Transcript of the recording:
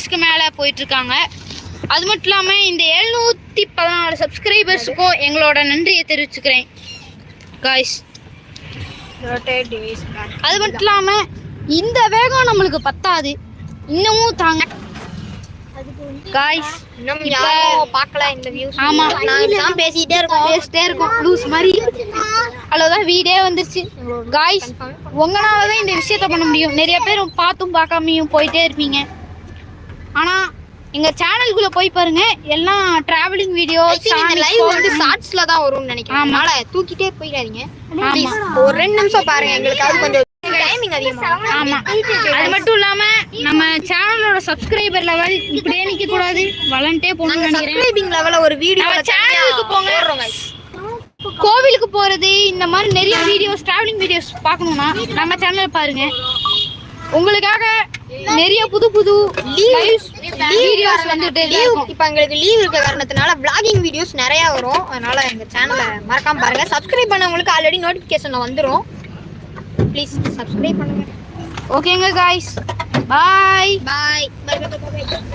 சப்ஸ்கிரைபர்ஸ்க்கு மேலே போயிட்டுருக்காங்க. அது மட்டும் இல்லாமல் இந்த எழுநூற்றி பதினாலு சப்ஸ்கிரைபர்ஸுக்கும் எங்களோட நன்றியை தெரிவிச்சுக்கிறேன். காய்ஸ் அது மட்டும் இல்லாமல் இந்த வேகம் நம்மளுக்கு பத்தாது. இன்னமும் தாங்க. காய்ஸ் பார்க்கல இந்த வியூஸ் ஆமா. இப்பதான் பேசிட்டே இருக்கோம். பேசிட்டே இருக்கும். லூஸ் மாதிரி. அவ்வளோதான் வீடே வந்துருச்சு. காய்ஸ் உங்களால தான் இந்த விஷயத்த பண்ண முடியும். நிறைய பேர் பார்த்தும் பார்க்காமையும் போயிட்டே இருப்பீங்க. ஆனால் எங்கள் சேனலுக்குள்ளே போய் பாருங்க எல்லாம் டிராவலிங் வீடியோ லைவ் வந்து ஷார்ட்ஸ்ல தான் வரும்னு நினைக்கிறேன். அதனால தூக்கிட்டே போயிடாதீங்க. ஒரு ரெண்டு நிமிஷம் பாருங்க எங்களுக்கு அது கொஞ்சம் அது மட்டும் இல்லாமல் நம்ம சேனலோட சப்ஸ்கிரைபர் லெவல் இப்படியே நிற்க கூடாது நாங்க நினைக்கிறேன். சப்ஸ்கிரைபிங் லெவல்ல ஒரு வீடியோ சேனலுக்கு போங்க. கோவிலுக்கு போகிறது இந்த மாதிரி நிறைய வீடியோஸ் டிராவலிங் வீடியோஸ் பார்க்கணுன்னா நம்ம சேனலை பாருங்க. உங்களுக்காக நிறைய புது புது லீவ்ஸ் வீடியோஸ் வந்துட்டு லீவ் இப்போ எங்களுக்கு லீவ் இருக்க காரணத்தினால பிளாகிங் வீடியோஸ் நிறையா வரும். அதனால எங்கள் சேனலை மறக்காம பாருங்க. சப்ஸ்கிரைப் பண்ணவங்களுக்கு ஆல்ரெடி நோட்டிஃபிகேஷன் வந்துடும் ப்ளீஸ் சப்ஸ்கிரைப் பண்ணுங்க. ஓகேங்க காய்ஸ் பாய் பாய் பாய் பாய் பாய்